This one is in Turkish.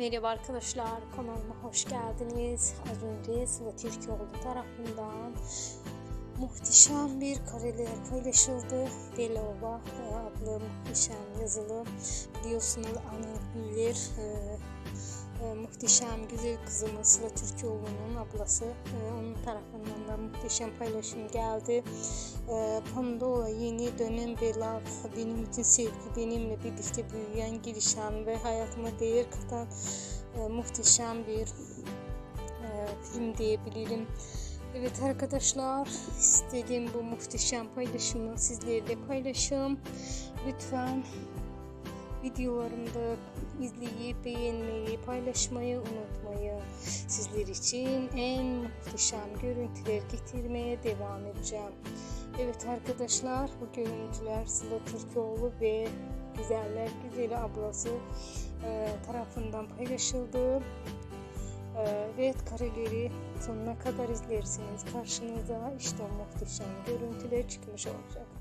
Merhaba arkadaşlar, kanalıma hoş geldiniz. Az önce Sıla Türkoğlu tarafından muhteşem bir kareler paylaşıldı. Belova adlı muhteşem yazılı. Biliyorsunuz Anıl e, e, muhteşem güzel kızımız Sıla Türkoğlu'nun ablası. E, onun tarafından da muhteşem paylaşım geldi. E, Pandora yeni dönem Bela benim için sevgi benimle birlikte büyüyen, gelişen ve hayatıma değer katan e, muhteşem bir e, film diyebilirim. Evet arkadaşlar istediğim bu muhteşem paylaşımı sizlerle paylaşım. Lütfen videolarımda izleyip beğenmeyi, paylaşmayı unutmayın. Sizler için en muhteşem görüntüler getirmeye devam edeceğim. Evet arkadaşlar bu görüntüler Sıla Türkoğlu ve Güzeller Güzeli ablası e, tarafından paylaşıldı. E, ve kareleri sonuna kadar izlersiniz. Karşınıza işte muhteşem görüntüler çıkmış olacak.